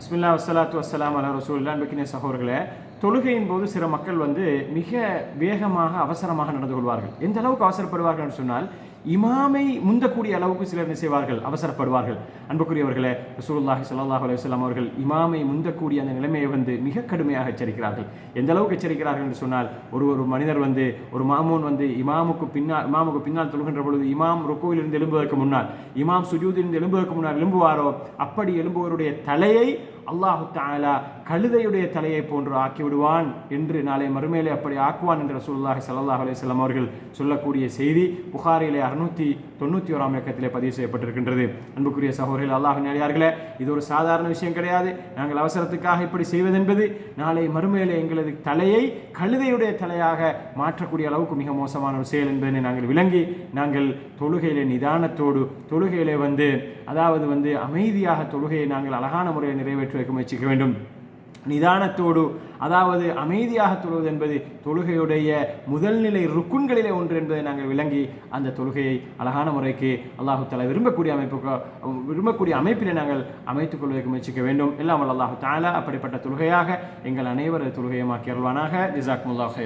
பிஸ்மில்லா வசலாத்து வசலாம் அலா ரசூல்லா அன்பிக்கின சகோதரர்களே தொழுகையின் போது சில மக்கள் வந்து மிக வேகமாக அவசரமாக நடந்து கொள்வார்கள். எந்த அளவுக்கு அவசரப்படுவார்கள் என்று சொன்னால் இமாமை முந்தக்கூடிய அளவுக்கு சிலர் என்ன செய்வார்கள்? அவசரப்படுவார்கள். அன்புக்குரியவர்களே ரசூலுல்லாஹி சல்லாஹ் அலுவலாம் அவர்கள் இமாமை முந்தக்கூடிய அந்த நிலைமையை வந்து மிக கடுமையாக எச்சரிக்கிறார்கள். எந்த அளவுக்கு எச்சரிக்கிறார்கள் என்று சொன்னால் ஒரு ஒரு மனிதர் வந்து ஒரு மாமூன் வந்து இமாமுக்கு பின்னால் இமாமுக்கு பின்னால் தொழுகின்ற பொழுது இமாம் ருக்குவிலிருந்து எழும்புவதற்கு முன்னால் இமாம் சுஜூதிலிருந்து எழும்புவதற்கு முன்னால் எழும்புவாரோ? அப்படி எழும்புவருடைய தலையை அல்லாஹு தாலா கழுதையுடைய தலையை போன்று ஆக்கிவிடுவான் என்று நாளை மறுமையிலே அப்படி ஆக்குவான் என்று ரசூலுல்லாஹி சல்லாஹ் அலைஹி அவர்கள் சொல்லக்கூடிய செய்தி புகாரிலே அறுநூத்தி தொண்ணூற்றி ஓராம் இயக்கத்திலே பதிவு செய்யப்பட்டிருக்கின்றது. அன்புக்குரிய சகோதரிகள் அல்லாஹ் நிலையார்களே இது ஒரு சாதாரண விஷயம் கிடையாது. நாங்கள் அவசரத்துக்காக இப்படி செய்வதென்பது நாளை மறுமையிலே எங்களது தலையை கழுதையுடைய தலையாக மாற்றக்கூடிய அளவுக்கு மிக மோசமான ஒரு செயல் என்பதனை நாங்கள் விளங்கி நாங்கள் தொழுகையிலே நிதானத்தோடு தொழுகையிலே வந்து அதாவது வந்து அமைதியாக தொழுகையை நாங்கள் அழகான முறையில் நிறைவேற்றுவதற்கு முயற்சிக்க வேண்டும். நிதானத்தோடு அதாவது அமைதியாக தொழுவது என்பது தொழுகையுடைய முதல்நிலை ருக்குன்களிலே ஒன்று என்பதை நாங்கள் விளங்கி அந்த தொழுகையை அழகான முறைக்கு அல்லாஹு தாலா விரும்பக்கூடிய அமைப்புக்கு விரும்பக்கூடிய அமைப்பினை நாங்கள் அமைத்துக் கொள்வதற்கு முயற்சிக்க வேண்டும். எல்லாம் அல்லாஹு தாலா அப்படிப்பட்ட தொழுகையாக எங்கள் அனைவரது தொழுகையமாக்கி அருள்வானாக. ஜிசாக்முல்லாஹ்